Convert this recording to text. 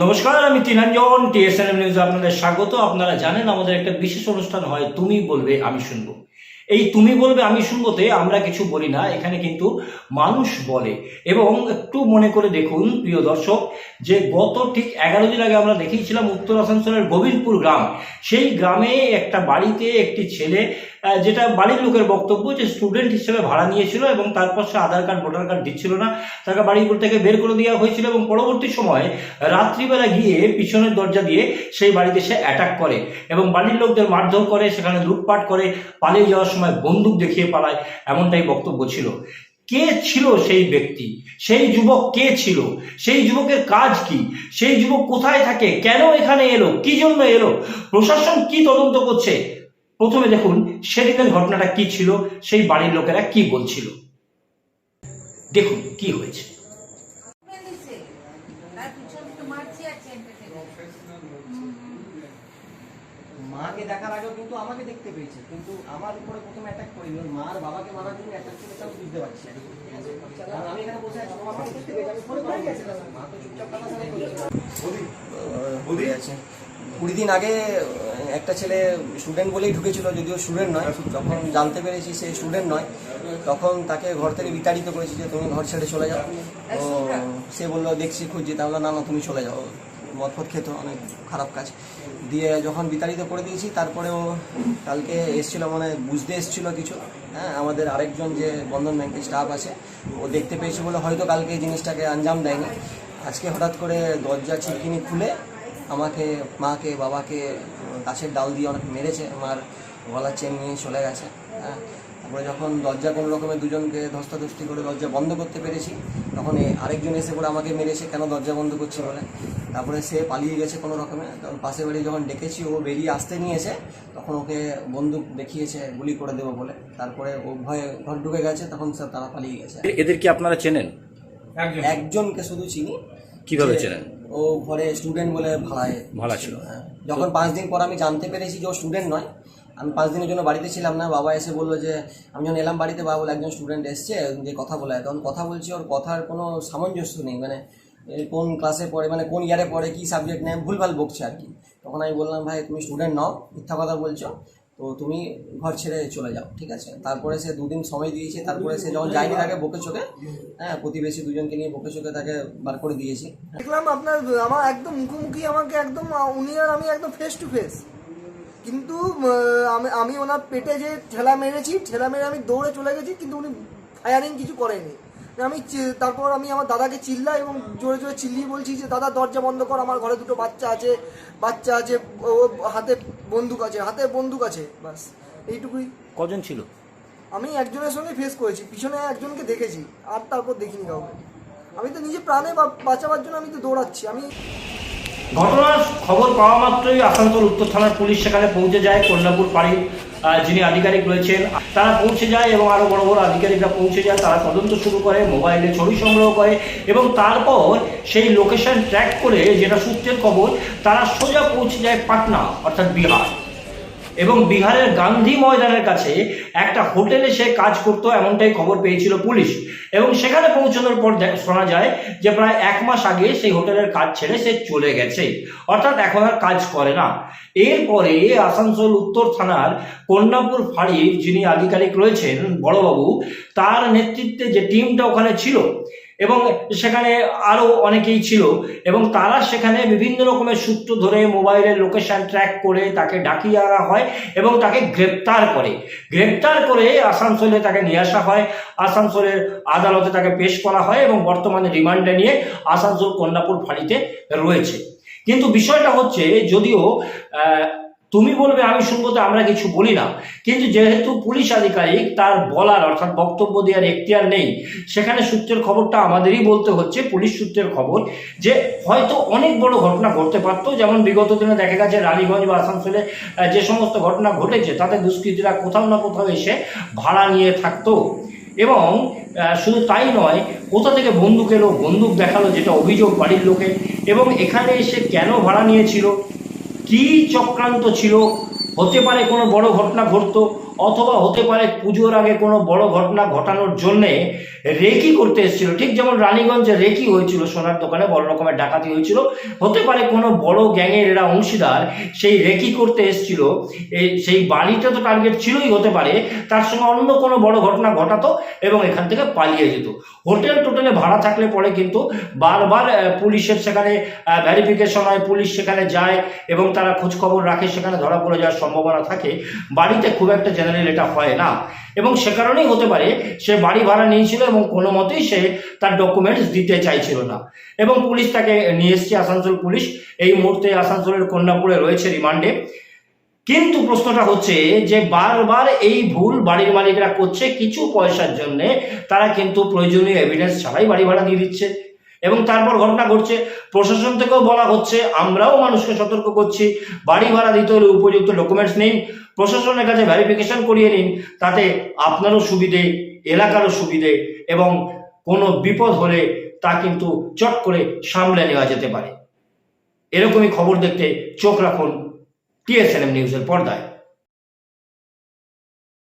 নমস্কার, আমি তিনাঞ্জন, টিএসএনএম নিউজে আপনাদের স্বাগত। আপনারা জানেন আমাদের একটা বিশেষ অনুষ্ঠান হয়, তুমি বলবে, আমি শুনব। এই তুমি বলবে, আমি শুনবোতে আমরা কিছু বলি না, এখানে কিন্তু মানুষ বলে। এবং একটু মনে করে দেখুন, প্রিয় দর্শক, যে গত ঠিক এগারো দিন আগে আমরা দেখিয়েছিলাম উত্তর আসানসোলের গোবিন্দপুর গ্রাম। সেই গ্রামে একটা বাড়িতে একটি ছেলে যেটা বাড়ির লোকের বক্তব্য যে স্টুডেন্ট হিসেবে ভাড়া নিয়েছিল এবং তারপর সে আধার কার্ড ভোটার কার্ড দিচ্ছিল না, তাকে বাড়ি থেকে বের করে দেওয়া হয়েছিল এবং পরবর্তী সময়ে রাত্রিবেলা গিয়ে পিছনের দরজা দিয়ে সেই বাড়িতে সে অ্যাটাক করে এবং বাড়ির লোকদের মারধর করে, সেখানে লুটপাট করে, পালিয়ে যাওয়ার সময় বন্দুক দেখিয়ে পালায়, এমনটাই বক্তব্য ছিল। কে ছিল সেই ব্যক্তি? সেই যুবক কে ছিল? সেই যুবকের কাজ কি? সেই যুবক কোথায় থাকে? কেন এখানে এলো? কি জন্য এলো? প্রশাসন কি তদন্ত করছে? প্রথমে দেখুন সেদিনের ঘটনাটা কি ছিল সেই বাড়ির লোকেরা কি বলছিল। দেখুন কি হয়েছে। মাকে দেখার আগেও কিন্তু আমাকে দেখতে পেয়েছে কিন্তু আমার উপরে প্রথমে অ্যাটাক করিনি। ওর মা আর বাবাকে মারার জন্য অ্যাটাক করেছে আমি বুঝতে পারছি না। আমি এখানে বসে আছি আমার মাকে দেখতে পেয়েছে আমি ফোনে করে গেছি মা তো চুপচাপ কথা শোনাই করছে আছে। কুড়ি দিন আগে একটা ছেলে স্টুডেন্ট বলেই ঢুকেছিল, যদিও স্টুডেন্ট নয়, যখন জানতে পেরেছি সে স্টুডেন্ট নয়, তখন তাকে ঘর থেকে বিতাড়িত করেছি যে তুমি ঘর ছেড়ে চলে যাও। তো সে বলল, দেখছি, খুঁজছি। তাহলে না না, তুমি চলে যাও। মদ খেতো অনেক খারাপ কাজ। দিয়ে যখন বিতাড়িত করে দিয়েছি তারপরে ও কালকে এসছিল মানে বুঝতে এসছিল কিছু। হ্যাঁ আমাদের আরেকজন যে বন্ধন ব্যাংকের স্টাফ আছে, ও দেখতে পেয়েছে বলে হয়তো কালকে জিনিসটাকে আঞ্জাম দেয়নি। আজকে হঠাৎ করে দরজা ছিটকিনি খুলে আমাকে মাকে বাবাকে গাছের ডাল দিয়ে অনেক মেরেছে আমার গলার চেন নিয়ে চলে গেছে হ্যাঁ। তারপরে যখন দরজা কোনো রকমের দুজনকে ধস্তাধস্তি করে দরজা বন্ধ করতে পেরেছি তখন আরেকজন এসে করে আমাকে মেরেছে কেন দরজা বন্ধ করছে বলে। তারপরে সে পালিয়ে গেছে কোনো রকমে তখন পাশের বাড়ি যখন ডেকেছি ও বেরিয়ে আসতে নিয়েছে তখন ওকে বন্দুক দেখিয়েছে গুলি করে দেবো বলে। তারপরে ও ভয়ে ঘর ঢুকে গেছে তখন সে তারা পালিয়ে গেছে। এদের কি আপনারা চেনেন? একজনকে শুধু চিনি। কীভাবে চেনেন? ও ঘরে স্টুডেন্ট বলে ভাড়ায় ভাড়া ছিল। হ্যাঁ। যখন পাঁচ দিন পর আমি জানতে পেরেছি যে ও স্টুডেন্ট নয় আমি পাঁচ দিনের জন্য বাড়িতে ছিলাম না বাবা এসে বলল যে আমি যখন এলাম বাড়িতে বাবা বলে একজন স্টুডেন্ট এসছে যে কথা বলে তখন কথা বলছি ওর কথার কোনো সামঞ্জস্য নেই মানে কোন ক্লাসে পড়ে মানে কোন ইয়ারে পড়ে কী সাবজেক্ট নেয় ভুলভাল বকছে আর কি তখন আমি বললাম ভাই তুমি স্টুডেন্ট নও মিথ্যা কথা বলছো তো তুমি ঘর ছেড়ে চলে যাও, ঠিক আছে? তারপরে সে দুদিন সময় দিয়েছে, তারপরে সে যখন যায়নি তাকে বকে চোখে হ্যাঁ প্রতিবেশী দুজনকে নিয়ে বকে চোখে তাকে বার করে দিয়েছি। দেখলাম আপনার, আমার একদম মুখোমুখি আমাকে একদম, উনি আর আমি একদম ফেস টু ফেস কিন্তু আমি আমি ওনার পেটে যে ঠেলা মেরেছি, ঠেলা মেরে আমি দৌড়ে চলে গেছি, কিন্তু উনি ফায়ারিং কিছু করেনি। আমি তারপর আমি আমার দাদাকে চিল্লাই এবং জোরে জোরে চিল্লিয়ে বলছি যে দাদা দরজা বন্ধ কর আমার ঘরে দুটো বাচ্চা আছে বাচ্চা আছে ও হাতে বন্দুক আছে হাতে বন্দুক আছে। বাস এইটুকুই। কজন ছিল? আমি একজনের সঙ্গে ফেস করেছি পিছনে একজনকে দেখেছি আর তারপর দেখিনি কাউকে। আমি তো নিজে প্রাণে বা- বাঁচাবার জন্য আমি তো দৌড়াচ্ছি আমি ঘটনার খবর পাওয়া মাত্রই আসানসোল উত্তর থানার পুলিশ সেখানে পৌঁছে যায়। কল্যাণপুর পাড়ির যিনি আধিকারিক রয়েছেন, তারা পৌঁছে যায় এবং আরও বড় বড় আধিকারিকরা পৌঁছে যায়। তারা তদন্ত শুরু করে, মোবাইলে ছবি সংগ্রহ করে এবং তারপর সেই লোকেশন ট্র্যাক করে, যেটা সূত্রের খবর, তারা সোজা পৌঁছে যায় পাটনা, অর্থাৎ বিহার। এবং বিহারের গান্ধী ময়দানের কাছে একটা হোটেলে সে কাজ করতো, এমনটাই খবর পেয়েছিল পুলিশ। এবং সেখানে পৌঁছানোর পর শোনা যায় যে প্রায় এক মাস আগে সেই হোটেলের কাজ ছেড়ে সে চলে গেছে। অর্থাৎ এখন আর কাজ করে না। এরপরে আসানসোল উত্তর থানার কন্যাপুর ফাঁড়ির যিনি আধিকারিক রয়েছেন বড়বাবু, তার নেতৃত্বে যে টিমটা ওখানে ছিল এবং সেখানে আরও অনেকেই ছিল। এবং তারা সেখানে বিভিন্ন রকমের সূত্র ধরে মোবাইলের লোকেশন ট্র্যাক করে তাকে ডাকিয়ে আনা হয় এবং তাকে গ্রেপ্তার করে। গ্রেপ্তার করে আসানসোলে তাকে নিয়ে আসা হয়। আসানসোলের আদালতে তাকে পেশ করা হয় এবং বর্তমানে রিমান্ডে নিয়ে আসানসোল কন্যাপুর ফাঁড়িতে রয়েছে। কিন্তু বিষয়টা হচ্ছে, যদিও তুমি বলবে, আমি শুনব তো আমরা কিছু বলি না। কিন্তু যেহেতু পুলিশ আধিকারিক তার বলার অর্থাৎ বক্তব্য দেওয়ার এখতিয়ার নেই, সেখানে সূত্রের খবরটা আমাদেরই বলতে হচ্ছে, পুলিশ সূত্রের খবর যে হয়তো অনেক বড় ঘটনা ঘটতে পারতো, যেমন বিগত দিনে দেখা গেছে রানীগঞ্জ বা আসানসোলে যে সমস্ত ঘটনা ঘটেছে, তাতে দুষ্কৃতীরা কোথাও না কোথাও এসে ভাড়া নিয়ে থাকতো। এবং শুধু তাই নয়, কোথা থেকে বন্দুক এলো, বন্দুক দেখাল, যেটা অভিযোগ বাড়ির লোকের, এবং এখানে এসে কেন ভাড়া নিয়েছিল? কি চক্রান্ত ছিল? হতে পারে কোনো বড় ঘটনা ঘটতো? অথবা হতে পারে পুজোর আগে কোনো বড় ঘটনা ঘটানোর জন্যে রেকি করতে এসেছিল। ঠিক যেমন রানীগঞ্জে রেকি হয়েছিল, সোনার দোকানে বড় রকমের ডাকাতি হয়েছিল। হতে পারে কোনো বড় গ্যাংয়ের এরা অংশীদার সেই রেকি করতে এসেছিল। সেই বাড়িটা তো টার্গেট ছিলই হতে পারে, তার সঙ্গে অন্য কোনো বড় ঘটনা ঘটাতো এবং এখান থেকে পালিয়ে যেত। হোটেল টোটেলে ভাড়া থাকলে পরে কিন্তু বারবার পুলিশের সেখানে ভ্যারিফিকেশন হয়, পুলিশ সেখানে যায় এবং তারা খোঁজখবর রাখে, সেখানে ধরা পড়ে যাওয়ার সম্ভাবনা থাকে। বাড়িতে খুব একটা জেনারেল এটা হয় না। এবং সে কারণেই হতে পারে সে বাড়ি ভাড়া নিয়েছিল এবং কোনো মতেই সে তার ডকুমেন্টস দিতে চাইছিল না। এবং পুলিশ তাকে নিয়ে এসছে, আসানসোল পুলিশ। এই মুহূর্তে আসানসোলের কন্যাপুরে রয়েছে রিমান্ডে। কিন্তু প্রশ্নটা হচ্ছে যে বারবার এই ভুল বাড়ির মালিকরা করছে কিছু পয়সার জন্য, তারা কিন্তু প্রয়োজনীয় এভিডেন্স ছাড়াই বাড়ি ভাড়া দিয়ে দিচ্ছে। এবং তারপর ঘটনা ঘটছে। প্রশাসন থেকেও বলা হচ্ছে, আমরাও মানুষকে সতর্ক করছি। বাড়ি ভাড়া দিতে হলে উপযুক্ত ডকুমেন্টস নিন প্রশাসনের কাছে ভ্যারিফিকেশন করিয়ে নিন, তাতে আপনারও সুবিধে, এলাকারও সুবিধে এবং কোনো বিপদ হলে তা কিন্তু চট করে সামলে নেওয়া যেতে পারে। এরকমই খবর দেখতে চোখ রাখুন টিএসএনএম নিউজের পর্দায়।